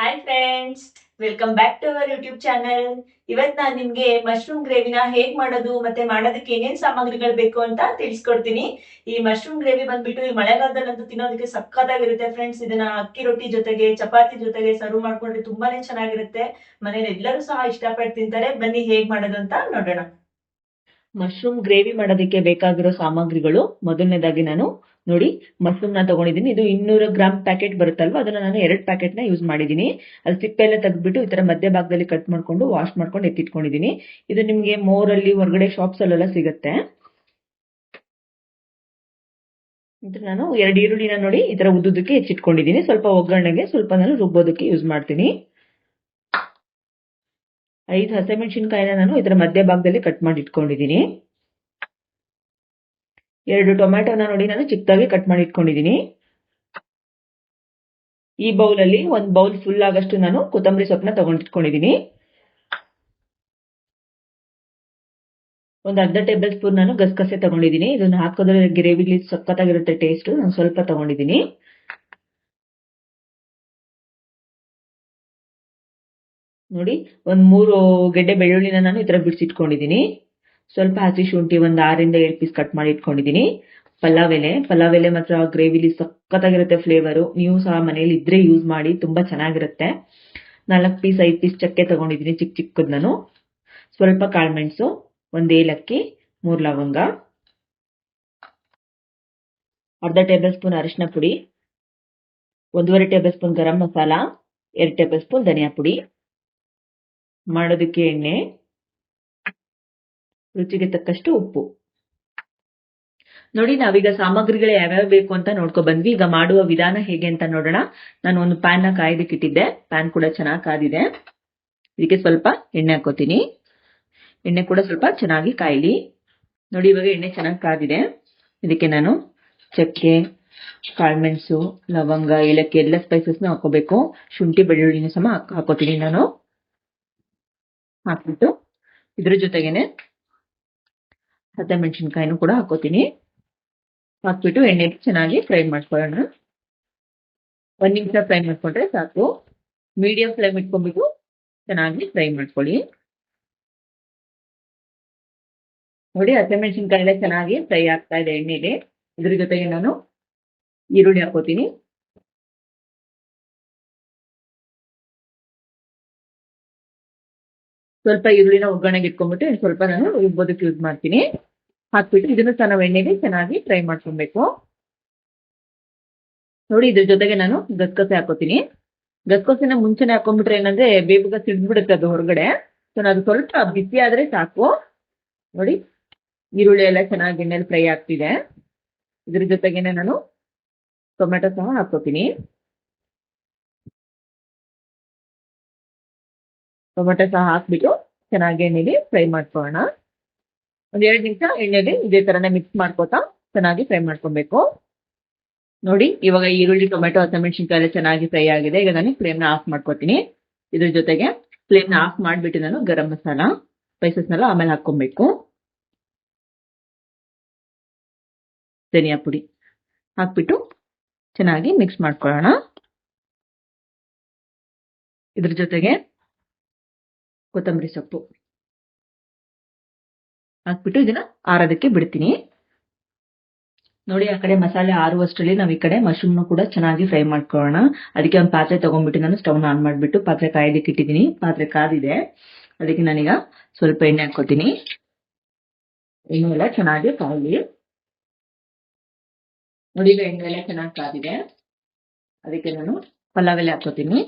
Hi friends welcome back to our YouTube channel ಇವತ್ ನಾನು ನಿಮ್ಗೆ ಮಶ್ರೂಮ್ ಗ್ರೇವಿನ ಹೇಗ್ ಮಾಡೋದು ಮತ್ತೆ ಮಾಡೋದಕ್ಕೆ ಏನೇನ್ ಸಾಮಗ್ರಿಗಳು ಬೇಕು ಅಂತ ತಿಳಿಸ್ಕೊಡ್ತೀನಿ. ಈ ಮಶ್ರೂಮ್ ಗ್ರೇವಿ ಬಂದ್ಬಿಟ್ಟು ಈ ಮಳೆಗಾಲದಲ್ಲಂತೂ ತಿನ್ನೋದಕ್ಕೆ ಸಕ್ಕತ್ತಾಗಿರುತ್ತೆ ಫ್ರೆಂಡ್ಸ್ ಇದನ್ನ ಅಕ್ಕಿ ರೊಟ್ಟಿ ಜೊತೆಗೆ, ಚಪಾತಿ ಜೊತೆಗೆ ಸರ್ವ್ ಮಾಡ್ಕೊಂಡ್ರೆ ತುಂಬಾನೇ ಚೆನ್ನಾಗಿರುತ್ತೆ. ಮನೇಲಿ ಎಲ್ಲರೂ ಸಹ ಇಷ್ಟಪಟ್ಟು ತಿಂತಾರೆ. ಬನ್ನಿ ಹೇಗ್ ಮಾಡೋದು ಅಂತ ನೋಡೋಣ. ಮಶ್ರೂಮ್ ಗ್ರೇವಿ ಮಾಡೋದಕ್ಕೆ ಬೇಕಾಗಿರೋ ಸಾಮಗ್ರಿಗಳು ಮೊದಲನೇದಾಗಿ ನಾನು ನೋಡಿ ಮಶ್ರೂಮ್ ನಾನು ತಗೊಂಡಿದ್ದೀನಿ. ಇದು ಇನ್ನೂರು ಗ್ರಾಮ್ ಪ್ಯಾಕೆಟ್ ಬರುತ್ತಲ್ವಾ? ಅದನ್ನ ನಾನು ಎರಡು ಪ್ಯಾಕೆಟ್ನ ಯೂಸ್ ಮಾಡಿದ್ದೀನಿ. ಅದು ಸಿಪ್ಪೆ ಎಲ್ಲ ತೆಗೆದ್ಬಿಟ್ಟು ಈ ತರ ಮಧ್ಯ ಭಾಗದಲ್ಲಿ ಕಟ್ ಮಾಡ್ಕೊಂಡು ವಾಶ್ ಮಾಡ್ಕೊಂಡು ಎತ್ತಿಟ್ಕೊಂಡಿದ್ದೀನಿ. ಇದು ನಿಮಗೆ ಮೋರಲ್ಲಿ ಹೊರಗಡೆ ಶಾಪ್ಸ್ ಅಲ್ಲೆಲ್ಲ ಸಿಗುತ್ತೆ. ನಾನು ಎರಡು ಈರುಳ್ಳಿನ ನೋಡಿ, ಈ ತರ ಉದ್ದುದಕ್ಕೆ ಹೆಚ್ಚಿಟ್ಕೊಂಡಿದ್ದೀನಿ. ಸ್ವಲ್ಪ ಒಗ್ಗರಣೆಗೆ ಸ್ವಲ್ಪ ನಾನು ರುಬ್ಬೋದಕ್ಕೆ ಯೂಸ್ ಮಾಡ್ತೀನಿ. ಐದು ಹಸಿಮೆಣಸಿನ್ಕಾಯಿನ ನಾನು ಇದರ ಮಧ್ಯ ಭಾಗದಲ್ಲಿ ಕಟ್ ಮಾಡಿ ಇಟ್ಕೊಂಡಿದ್ದೀನಿ ಎರಡು ಟೊಮ್ಯಾಟೊನ ನೋಡಿ ನಾನು ಚಿಕ್ಕದಾಗಿ ಕಟ್ ಮಾಡಿ ಇಟ್ಕೊಂಡಿದ್ದೀನಿ. ಈ ಬೌಲ್ ಅಲ್ಲಿ ಒಂದ್ ಬೌಲ್ ಫುಲ್ ಆಗಷ್ಟು ನಾನು ಕೊತ್ತಂಬರಿ ಸೊಪ್ಪನ್ನ ತಗೊಂಡಿಟ್ಕೊಂಡಿದ್ದೀನಿ ಒಂದು ಅರ್ಧ ಟೇಬಲ್ ಸ್ಪೂನ್ ನಾನು ಗಸಗಸೆ ತಗೊಂಡಿದ್ದೀನಿ. ಇದನ್ನ ಹಾಕೋದ್ರೆ ಗ್ರೇವಿಲಿ ಸಕ್ಕತ್ತಾಗಿರುತ್ತೆ ಟೇಸ್ಟ್ ನಾನು ಸ್ವಲ್ಪ ತಗೊಂಡಿದ್ದೀನಿ. ನೋಡಿ, ಒಂದ್ ಮೂರು ಗೆಡ್ಡೆ ಬೆಳ್ಳುಳ್ಳಿನ ನಾನು ಈ ತರ ಬಿಡಿಸಿಟ್ಕೊಂಡಿದ್ದೀನಿ. ಸ್ವಲ್ಪ ಹಸಿ ಶುಂಠಿ ಒಂದು ಆರಿಂದ ಏಳು ಪೀಸ್ ಕಟ್ ಮಾಡಿ ಇಟ್ಕೊಂಡಿದ್ದೀನಿ ಪಲಾವ್ ಎಲೆ ಪಲಾವ್ ಎಲೆ ಮಾತ್ರ ಗ್ರೇವಿಲಿ ಸಖತ್ತಾಗಿರುತ್ತೆ ಫ್ಲೇವರು ನೀವು ಸಹ ಮನೇಲಿ ಇದ್ರೆ ಯೂಸ್ ಮಾಡಿ, ತುಂಬಾ ಚೆನ್ನಾಗಿರುತ್ತೆ. ನಾಲ್ಕು ಪೀಸ್ ಐದು ಪೀಸ್ ಚಕ್ಕೆ ತಗೊಂಡಿದ್ದೀನಿ ಚಿಕ್ಕ ಚಿಕ್ಕದ್ ನಾನು. ಸ್ವಲ್ಪ ಕಾಳುಮೆಣಸು ಒಂದು ಏಲಕ್ಕಿ, ಮೂರು ಲವಂಗ, ಅರ್ಧ ಟೇಬಲ್ ಸ್ಪೂನ್ ಅರಿಶಿನ ಪುಡಿ, ಒಂದೂವರೆ ಟೇಬಲ್ ಸ್ಪೂನ್ ಗರಂ ಮಸಾಲ, ಎರಡು ಟೇಬಲ್ ಸ್ಪೂನ್ ಧನಿಯಾ ಪುಡಿ. ಮಾಡೋದಕ್ಕೆ ಎಣ್ಣೆ ರುಚಿಗೆ ತಕ್ಕಷ್ಟು ಉಪ್ಪು. ನೋಡಿ, ನಾವೀಗ ಸಾಮಗ್ರಿಗಳು ಯಾವ್ಯಾವ ಬೇಕು ಅಂತ ನೋಡ್ಕೊ ಬಂದ್ವಿ. ಈಗ ಮಾಡುವ ವಿಧಾನ ಹೇಗೆ ಅಂತ ನೋಡೋಣ. ನಾನು ಒಂದು ಪ್ಯಾನ್ನ ಕಾಯ್ದಿಕ್ಕಿಟ್ಟಿದ್ದೆ ಪ್ಯಾನ್ ಕೂಡ ಚೆನ್ನಾಗಿ ಕಾದಿದೆ. ಇದಕ್ಕೆ ಸ್ವಲ್ಪ ಎಣ್ಣೆ ಹಾಕೋತೀನಿ ಎಣ್ಣೆ ಕೂಡ ಸ್ವಲ್ಪ ಚೆನ್ನಾಗಿ ಕಾಯ್ಲಿ. ನೋಡಿ, ಇವಾಗ ಎಣ್ಣೆ ಚೆನ್ನಾಗಿ ಕಾದಿದೆ. ಇದಕ್ಕೆ ನಾನು ಚಕ್ಕೆ, ಕಾಳ್ಮೆಣಸು, ಲವಂಗ, ಏಲಕ್ಕಿ ಎಲ್ಲ ಸ್ಪೈಸಸ್ನ ಹಾಕೋಬೇಕು ಶುಂಠಿ, ಬೆಳ್ಳುಳ್ಳಿನ ಸಮ ಹಾಕೋತೀನಿ ನಾನು. ಹಾಕ್ಬಿಟ್ಟು ಇದ್ರ ಜೊತೆಗೇನೆ ಹಸಿಮೆಣಸಿನ್ಕಾಯಿನೂ ಕೂಡ ಹಾಕೋತೀನಿ. ಹಾಕ್ಬಿಟ್ಟು ಎಣ್ಣೆ ಚೆನ್ನಾಗಿ ಫ್ರೈ ಮಾಡ್ಕೊಳ್ಳೋಣ. ಒಂದು ನಿಮಿಷ ಫ್ರೈ ಮಾಡ್ಕೊಂಡ್ರೆ ಸಾಕು. ಮೀಡಿಯಂ ಫ್ಲೇಮ್ ಇಟ್ಕೊಂಡ್ಬಿಟ್ಟು ಚೆನ್ನಾಗಿ ಫ್ರೈ ಮಾಡ್ಕೊಳ್ಳಿ. ನೋಡಿ ಹಸಿಮೆಣಸಿನ್ಕಾಯಿ ಎಲ್ಲ ಚೆನ್ನಾಗಿ ಫ್ರೈ ಆಗ್ತಾ ಇದೆ ಎಣ್ಣೆಗೆ ಇದ್ರ ಜೊತೆಗೆ ನಾನು ಈರುಳ್ಳಿ ಹಾಕೋತೀನಿ. ಸ್ವಲ್ಪ ಈರುಳ್ಳಿನ ಒಗ್ಗರಣೆಗೆ ಇಟ್ಕೊಂಡ್ಬಿಟ್ಟು ಸ್ವಲ್ಪ ನಾನು ರುಬ್ಬೋದಕ್ಕೆ ಯೂಸ್ ಮಾಡ್ತೀನಿ. ಹಾಕ್ಬಿಟ್ಟು ಇದನ್ನು ಸಹ ನಾವು ಎಣ್ಣೆಗೆ ಚೆನ್ನಾಗಿ ಫ್ರೈ ಮಾಡ್ಕೊಬೇಕು. ನೋಡಿ ಇದ್ರ ಜೊತೆಗೆ ನಾನು ಗಸಗಸೆ ಹಾಕೋತೀನಿ. ಗಸಗಸೆನ ಮುಂಚೆನೆ ಹಾಕೊಂಡ್ಬಿಟ್ರೆ ಏನಂದ್ರೆ ಬೇಗ ಸಿಡ್ದ್ಬಿಡುತ್ತೆ ಅದು ಹೊರಗಡೆ. ಸೊ ಅದು ಸ್ವಲ್ಪ ಬಿಸಿ ಆದ್ರೆ ಸಾಕು. ನೋಡಿ, ಈರುಳ್ಳಿ ಎಲ್ಲ ಚೆನ್ನಾಗಿ ಎಣ್ಣೆಲಿ ಫ್ರೈ ಆಗ್ತಿದೆ. ಇದ್ರ ಜೊತೆಗೇನೆ ನಾನು ಟೊಮೆಟೊ ಸಹ ಹಾಕೋತೀನಿ. ಟೊಮೆಟೊ ಸಹ ಹಾಕ್ಬಿಟ್ಟು ಚೆನ್ನಾಗಿ ಎಣ್ಣೆಲಿ ಫ್ರೈ ಮಾಡ್ಕೊಳ್ಳೋಣ. ಒಂದ್ ಎರಡು ನಿಮಿಷ ಎಣ್ಣೆಲಿ ಇದೇ ತರನೇ ಮಿಕ್ಸ್ ಮಾಡ್ಕೋತಾ ಚೆನ್ನಾಗಿ ಫ್ರೈ ಮಾಡ್ಕೊಬೇಕು. ನೋಡಿ, ಇವಾಗ ಈರುಳ್ಳಿ ಟೊಮೆಟೊ ಹಸಿಮೆಣಸಿನ್ಕಾಯಿ ಚೆನ್ನಾಗಿ ಫ್ರೈ ಆಗಿದೆ. ಈಗ ನಾನು ಫ್ಲೇಮ್ನ ಆಫ್ ಮಾಡ್ಕೋತೀನಿ. ಇದ್ರ ಜೊತೆಗೆ ಫ್ಲೇಮ್ನ ಆಫ್ ಮಾಡಿಬಿಟ್ಟು ನಾನು ಗರಂ ಮಸಾಲ ಸ್ಪೈಸಸ್ನೆಲ್ಲ ಆಮೇಲೆ ಹಾಕೊಬೇಕು ಧನಿಯಾ ಪುಡಿ ಹಾಕ್ಬಿಟ್ಟು ಚೆನ್ನಾಗಿ ಮಿಕ್ಸ್ ಮಾಡ್ಕೊಳ್ಳೋಣ. ಇದ್ರ ಜೊತೆಗೆ ಕೊತ್ತಂಬರಿ ಸೊಪ್ಪು. ಹಾಕ್ಬಿಟ್ಟು ಇದನ್ನ ಆರೋದಕ್ಕೆ ಬಿಡ್ತೀನಿ. ನೋಡಿ, ಆ ಕಡೆ ಮಸಾಲೆ ಆರುವಷ್ಟರಲ್ಲಿ ನಾವು ಈ ಕಡೆ ಮಶ್ರೂಮ್ನ ಕೂಡ ಚೆನ್ನಾಗಿ ಫ್ರೈ ಮಾಡ್ಕೊಳ್ಳೋಣ. ಅದಕ್ಕೆ ಒಂದು ಪಾತ್ರೆ ತಗೊಂಡ್ಬಿಟ್ಟು ನಾನು ಸ್ಟವ್ನ ಆನ್ ಮಾಡಿಬಿಟ್ಟು ಪಾತ್ರೆ ಕಾಯ್ದಕ್ಕೆ ಇಟ್ಟಿದ್ದೀನಿ. ಪಾತ್ರೆ ಕಾದಿದೆ. ಅದಕ್ಕೆ ನಾನೀಗ ಸ್ವಲ್ಪ ಎಣ್ಣೆ ಹಾಕೋತೀನಿ ಎಣ್ಣೆ ಎಲ್ಲ ಚೆನ್ನಾಗಿ ಕಾಯಲಿ. ನೋಡಿ, ಈಗ ಎಣ್ಣೆ ಎಲ್ಲ ಚೆನ್ನಾಗಿ ಕಾದಿದೆ. ಅದಕ್ಕೆ ನಾನು ಪಲಾವ್ ಎಲ್ಲ ಹಾಕೋತೀನಿ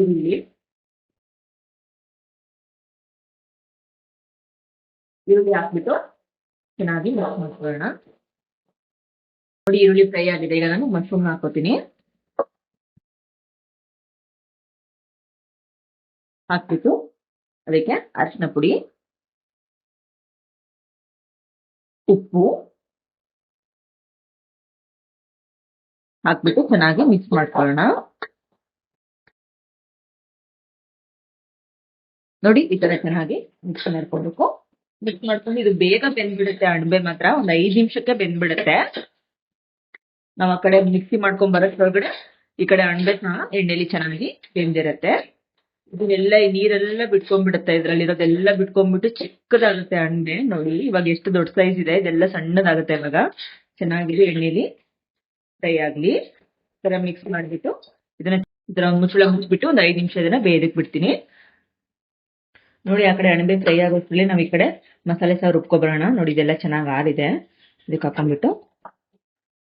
ಈರುಳ್ಳಿ. ಈರುಳ್ಳಿ ಹಾಕ್ಬಿಟ್ಟು ಚೆನ್ನಾಗಿ ಮಿಕ್ಸ್ ಮಾಡ್ಕೊಳ್ಳೋಣ. ನೋಡಿ ಈರುಳ್ಳಿ ಫ್ರೈ ಆಗಿದೆ. ಈಗ ನಾನು ಮಶ್ರೂಮ್ ಹಾಕೋತೀನಿ ಹಾಕ್ಬಿಟ್ಟು ಅದಕ್ಕೆ ಅರಿಶಿನ ಪುಡಿ, ಉಪ್ಪು ಹಾಕ್ಬಿಟ್ಟು ಚೆನ್ನಾಗಿ ಮಿಕ್ಸ್ ಮಾಡ್ಕೊಳ್ಳೋಣ. ನೋಡಿ ಈ ತರ ಚೆನ್ನಾಗಿ ಮಿಕ್ಸ್ ಮಾಡ್ಕೊಬೇಕು. ಮಿಕ್ಸ್ ಮಾಡ್ಕೊಂಡು ಇದು ಬೇಗ ಬೆಂದ್ಬಿಡುತ್ತೆ ಅಣಬೆ ಮಾತ್ರ. ಒಂದ್ ಐದ್ ನಿಮಿಷಕ್ಕೆ ಬೆಂದ್ಬಿಡುತ್ತೆ. ನಾವ್ ಆ ಕಡೆ ಮಿಕ್ಸಿ ಮಾಡ್ಕೊಂಡ್ ಬರೋಷ್ಟ್ರೊಳಗಡೆ ಈ ಕಡೆ ಅಣಬೆನ ಎಣ್ಣೆಲಿ ಚೆನ್ನಾಗಿ ಬೆಂದಿರತ್ತೆ. ಇದನ್ನೆಲ್ಲ ಈ ನೀರೆಲ್ಲ ಬಿಟ್ಕೊಂಡ್ಬಿಡುತ್ತೆ. ಇದ್ರಲ್ಲಿರೋದೆಲ್ಲ ಬಿಟ್ಕೊಂಡ್ಬಿಟ್ಟು ಚಿಕ್ಕದಾಗುತ್ತೆ ಅಣಬೆ. ನೋಡಿ, ಇವಾಗ ಎಷ್ಟು ದೊಡ್ಡ ಸೈಜ್ ಇದೆ. ಇದೆಲ್ಲ ಸಣ್ಣದಾಗುತ್ತೆ ಇವಾಗ. ಚೆನ್ನಾಗಿ ಎಣ್ಣೆಲಿ ಫ್ರೈ ಆಗ್ಲಿ. ತರ ಮಿಕ್ಸ್ ಮಾಡ್ಬಿಟ್ಟು ಇದನ್ನ ಇದರ ಮುಚ್ಚಳ ಮುಚ್ಚಿಬಿಟ್ಟು ಒಂದ್ ಐದ್ ನಿಮಿಷ ಇದನ್ನ ಬೇಯದಕ್ ಬಿಡ್ತೀನಿ. ನೋಡಿ, ಆ ಕಡೆ ಅಣಬೆ ಫ್ರೈ ಆಗೋಷ್ಟ್ರಲ್ಲಿ ನಾವ್ ಈ ಕಡೆ ಮಸಾಲೆ ಸಹ ರುಬ್ಕೊಬರೋಣ. ನೋಡಿ, ಇದೆಲ್ಲ ಚೆನ್ನಾಗಿ ಆರಿದೆ. ಇದಕ್ಕೆ ಹಾಕೊಂಡ್ಬಿಟ್ಟು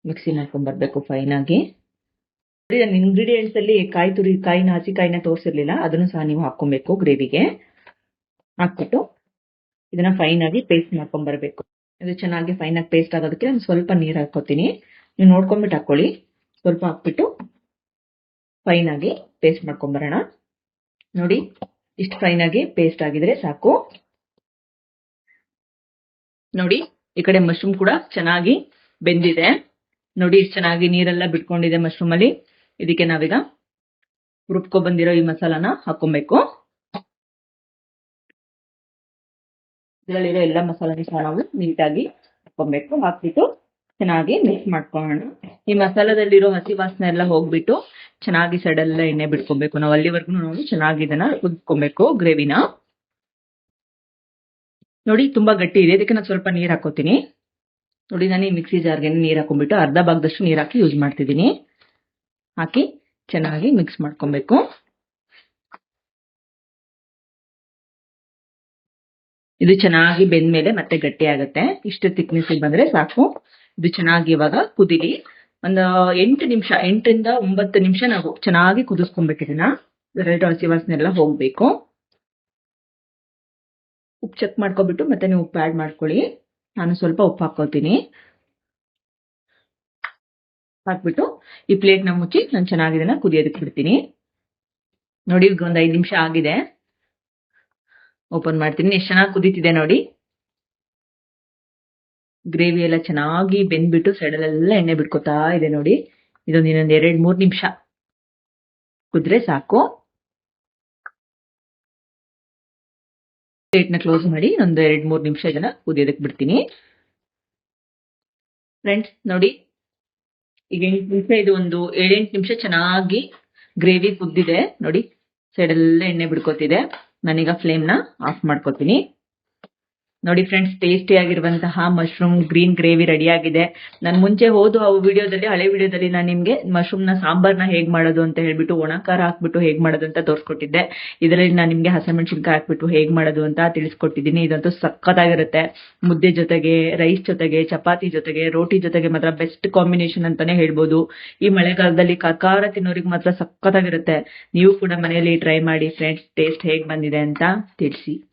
ಮಿಕ್ಸಿ ಮಾಡ್ಕೊಂಡ್ ಬರ್ಬೇಕು ಫೈನ್ ಆಗಿ. ನೋಡಿ ನಾನು ಇಂಗ್ರೀಡಿಯೆಂಟ್ಸ್ ಅಲ್ಲಿ ಕಾಯಿ ತುರಿ, ಕಾಯಿನ, ಹಸಿ ಕಾಯಿನ ತೋರಿಸಿರ್ಲಿಲ್ಲ. ಅದನ್ನು ಸಹ ನೀವು ಹಾಕೊಬೇಕು ಗ್ರೇವಿಗೆ ಹಾಕ್ಬಿಟ್ಟು ಇದನ್ನ ಫೈನ್ ಆಗಿ ಪೇಸ್ಟ್ ಮಾಡ್ಕೊಂಡ್ ಬರ್ಬೇಕು. ಇದು ಚೆನ್ನಾಗಿ ಫೈನ್ ಆಗಿ ಪೇಸ್ಟ್ ಆಗೋದಕ್ಕೆ ನಾನು ಸ್ವಲ್ಪ ನೀರು ಹಾಕೋತೀನಿ ನೀವು ನೋಡ್ಕೊಂಡ್ಬಿಟ್ಟು ಹಾಕೊಳ್ಳಿ. ಸ್ವಲ್ಪ ಹಾಕ್ಬಿಟ್ಟು ಫೈನ್ ಆಗಿ ಪೇಸ್ಟ್ ಮಾಡ್ಕೊಂಡ್ ಬರೋಣ. ನೋಡಿ ಇಷ್ಟು ಫೈನ್ ಆಗಿ ಪೇಸ್ಟ್ ಆಗಿದ್ರೆ ಸಾಕು. ನೋಡಿ, ಈ ಕಡೆ ಮಶ್ರೂಮ್ ಕೂಡ ಚೆನ್ನಾಗಿ ಬೆಂದಿದೆ. ನೋಡಿ, ಇಷ್ಟು ಚೆನ್ನಾಗಿ ನೀರೆಲ್ಲ ಬಿಟ್ಕೊಂಡಿದೆ ಮಶ್ರೂಮ್ ಅಲ್ಲಿ. ಇದಕ್ಕೆ ನಾವೀಗ ರುಬ್ಕೊ ಬಂದಿರೋ ಈ ಮಸಾಲಾನ ಹಾಕೊಬೇಕು ಇದರಲ್ಲಿರೋ ಎಲ್ಲ ಮಸಾಲಾನ ಸಹ ನಾವು ನೀಟಾಗಿ ಹಾಕೊಬೇಕು ಹಾಕ್ಬಿಟ್ಟು ಚೆನ್ನಾಗಿ ಮಿಕ್ಸ್ ಮಾಡ್ಕೊಳ್ಳೋಣ. ಈ ಮಸಾಲದಲ್ಲಿರೋ ಹಸಿ ವಾಸನೆ ಎಲ್ಲ ಹೋಗ್ಬಿಟ್ಟು ಚೆನ್ನಾಗಿ ಸೈಡೆಲ್ಲ ಎಣ್ಣೆ ಬಿಟ್ಕೊಬೇಕು. ನಾವು ಅಲ್ಲಿವರೆಗೂ ನಾವು ಚೆನ್ನಾಗಿ ಇದನ್ನ ಕುದಿಸ್ಕೊಬೇಕು ಗ್ರೇವಿನ ನೋಡಿ ತುಂಬಾ ಗಟ್ಟಿ ಇದೆ. ಅದಕ್ಕೆ ನಾನು ಸ್ವಲ್ಪ ನೀರ್ ಹಾಕೋತೀನಿ. ನೋಡಿ ನಾನು ಈ ಮಿಕ್ಸಿ ಜಾರ್ಗೆ ನೀರ್ ಹಾಕೊಂಡ್ಬಿಟ್ಟು ಅರ್ಧ ಭಾಗದಷ್ಟು ನೀರ್ ಹಾಕಿ ಯೂಸ್ ಮಾಡ್ತಿದ್ದೀನಿ ಹಾಕಿ ಚೆನ್ನಾಗಿ ಮಿಕ್ಸ್ ಮಾಡ್ಕೊಬೇಕು. ಇದು ಚೆನ್ನಾಗಿ ಬೆಂದ್ಮೇಲೆ ಮತ್ತೆ ಗಟ್ಟಿ ಆಗುತ್ತೆ. ಇಷ್ಟು ತಿಕ್ನೆಸ್ ಬಂದ್ರೆ ಸಾಕು. ಇದು ಚೆನ್ನಾಗಿ ಇವಾಗ ಕುದಿಲಿ. ಒಂದು ಎಂಟು ನಿಮಿಷ, ಎಂಟರಿಂದ ಒಂಬತ್ತು ನಿಮಿಷ ನಾವು ಚೆನ್ನಾಗಿ ಕುದಿಸ್ಕೊಬೇಕು ಇದನ್ನ ಎರಡು ಹಸಿ ವಾಸನೆ ಎಲ್ಲ ಹೋಗ್ಬೇಕು. ಉಪ್ಪು ಚೆಕ್ ಮಾಡ್ಕೊಬಿಟ್ಟು ಮತ್ತೆ ನೀವು ಉಪ್ಪು ಆ್ಯಡ್ ಮಾಡ್ಕೊಳ್ಳಿ. ನಾನು ಸ್ವಲ್ಪ ಉಪ್ಪು ಹಾಕೋತೀನಿ ಹಾಕ್ಬಿಟ್ಟು ಈ ಪ್ಲೇಟ್ನ ಮುಚ್ಚಿ ನಾನು ಚೆನ್ನಾಗಿ ಇದನ್ನ ಕುದಿಯೋದಕ್ಕೆ ಬಿಡ್ತೀನಿ. ನೋಡಿ ಒಂದು ಐದು ನಿಮಿಷ ಆಗಿದೆ. ಓಪನ್ ಮಾಡ್ತೀನಿ. ಎಷ್ಟು ಚೆನ್ನಾಗಿ ಕುದೀತಿದೆ ನೋಡಿ. ಗ್ರೇವಿ ಎಲ್ಲ ಚೆನ್ನಾಗಿ ಬೆಂದ್ಬಿಟ್ಟು ಸೈಡಲ್ಲೆಲ್ಲ ಎಣ್ಣೆ ಬಿಟ್ಕೋತಾ ಇದೆ ನೋಡಿ. ಇದೊಂದು ಇನ್ನೊಂದು ಎರಡು, ಮೂರು ನಿಮಿಷ. ಕುದ್ರೆ ಸಾಕು. ಪ್ಲೇಟ್ನ ಕ್ಲೋಸ್ ಮಾಡಿ ಒಂದು ಎರಡು, ಮೂರು ನಿಮಿಷ ಜನ ಕುದಿಯೋದಕ್ಕೆ ಬಿಡ್ತೀನಿ. ಫ್ರೆಂಡ್ಸ್ ನೋಡಿ. ಈಗ ಎಂಟು ನಿಮಿಷ ಇದು ಒಂದು ಏಳೆಂಟು ನಿಮಿಷ ಚೆನ್ನಾಗಿ ಗ್ರೇವಿ ಕುದ್ದಿದೆ. ನೋಡಿ ಸೈಡಲ್ಲೆಲ್ಲ ಎಣ್ಣೆ ಬಿಡ್ಕೋತಿದೆ ನಾನೀಗ ಫ್ಲೇಮ್ನ ಆಫ್ ಮಾಡ್ಕೊತೀನಿ. ನೋಡಿ ಫ್ರೆಂಡ್ಸ್ ಟೇಸ್ಟಿ ಆಗಿರುವಂತಹ ಮಶ್ರೂಮ್ ಗ್ರೀನ್ ಗ್ರೇವಿ ರೆಡಿ ಆಗಿದೆ. ನಾನು ಮುಂಚೆ ಹೋದು ಆ ವಿಡಿಯೋದಲ್ಲಿ ಹಳೆ ವಿಡಿಯೋದಲ್ಲಿ ನಾನು ನಿಮ್ಗೆ ಮಶ್ರೂಮ್ನ ಸಾಂಬಾರ್ನ ಹೇಗೆ ಮಾಡೋದು ಅಂತ ಹೇಳ್ಬಿಟ್ಟು, ಒಣಕಾರ ಹಾಕ್ಬಿಟ್ಟು ಹೇಗೆ ಮಾಡೋದು ಅಂತ ತೋರಿಸ್ಕೊಟ್ಟಿದ್ದೆ. ಇದರಲ್ಲಿ ನಾನು ನಿಮ್ಗೆ ಹಸಿಮೆಣಸಿನ್ಕಾಯಿ ಹಾಕ್ಬಿಟ್ಟು ಹೇಗೆ ಮಾಡೋದು ಅಂತ ತಿಳಿಸ್ಕೊಟ್ಟಿದ್ದೀನಿ. ಇದಂತೂ ಸಖತ್ತಾಗಿರುತ್ತೆ. ಮುದ್ದೆ ಜೊತೆಗೆ ರೈಸ್ ಜೊತೆಗೆ, ಚಪಾತಿ ಜೊತೆಗೆ, ರೋಟಿ ಜೊತೆಗೆ ಮಾತ್ರ ಬೆಸ್ಟ್ ಕಾಂಬಿನೇಷನ್ ಅಂತಾನೆ ಹೇಳ್ಬೋದು. ಈ ಮಳೆಗಾಲದಲ್ಲಿ ಕಕಾರ ತಿನ್ನೋರಿಗೆ ಮಾತ್ರ ಸಖತ್ತಾಗಿರುತ್ತೆ. ನೀವು ಕೂಡ ಮನೆಯಲ್ಲಿ ಟ್ರೈ ಮಾಡಿ ಫ್ರೆಂಡ್ಸ್ ಟೇಸ್ಟ್ ಹೇಗೆ ಬಂದಿದೆ ಅಂತ ತಿಳಿಸಿ.